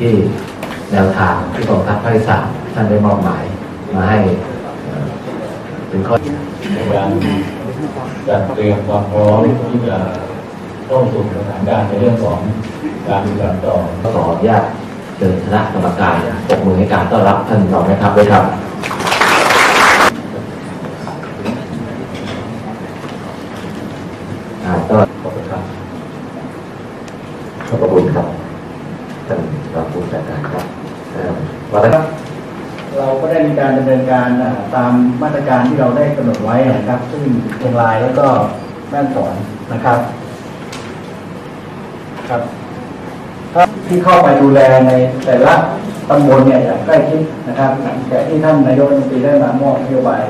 ที่แนวทางที่กองทัพภาคที่สามท่านได้มอบหมายมาให้เอ่อเป็นข้อการจัดเตรียมความพร้อมที่จะเข้าสู่สถานการณ์ในเรื่องของการปฏิบัติต่อขออนุญาตเชิญคณะกรรมการปรบมือให้การต้อนรับท่านรองแม่ทัพด้วยครับอ่าต้อนขอบคุณครับ ขอบพระคุณครับท่านรองผู้จัดการครับเอ่อวันนี้เราก็ได้มีการดำเนินการตามมาตรการที่เราได้กำหนดไว้นะครับ ซึ่งเชียงรายแล้วก็แม่สอนนะครับ ครับที่เข้าไปดูแลในแต่ละตำบลเนี่ยอย่างใกล้ชิดนะครับหลังจากที่ท่านนายกรัฐมนตรีได้มามอบนโยบาย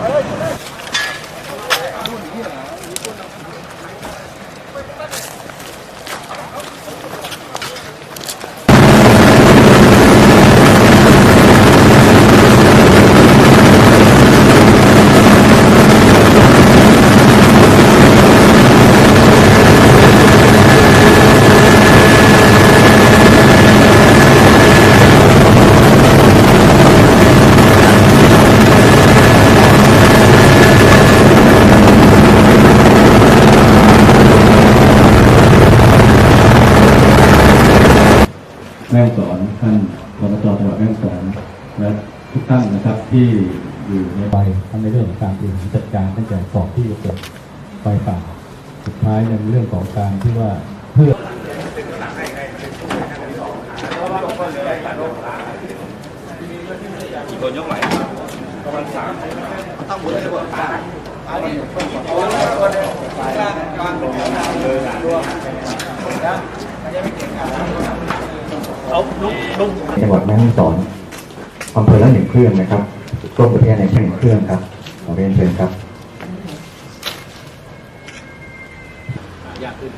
All right. แม่งสอนท่านรมจจังหวัดแม่ฮ่องสอนและทุกท่านนะครับที่อยู่ในไปทั้งในเรื่องของการบริหารจัดการตั้งแต่ก่อนที่เกิดไฟป่าสุดท้ายในเรื่องของการที่ว่าเพื่อจัง หวัดแม่ฮ่องสอนอำเภอละหนึ่งเครื่องนะครับร่วมประเทศในแค่หนึ่งเครื่องครับขอเรียนเชิญครับยากขึ้น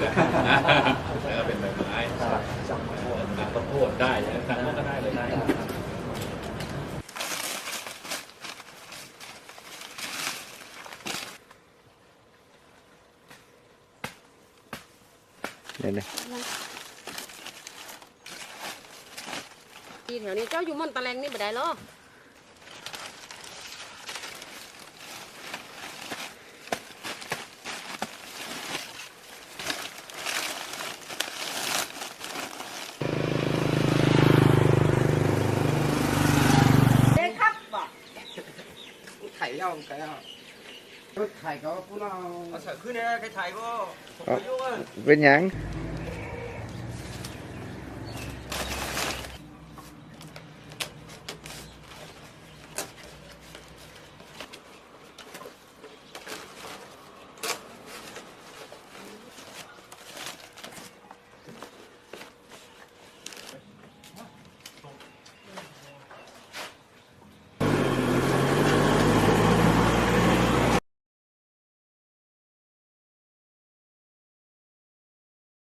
แล้วก็เป็นใบไม้ตัดข้าวโพดได้ตัดข้าวก็ได้เลยได้ ที่แถวนี้เจ้าอยู่ม่อนตะแลงนี่บ่ได้หรอไข่เอาไข่เอาไข่ก็พูดเอาเป็นหยัง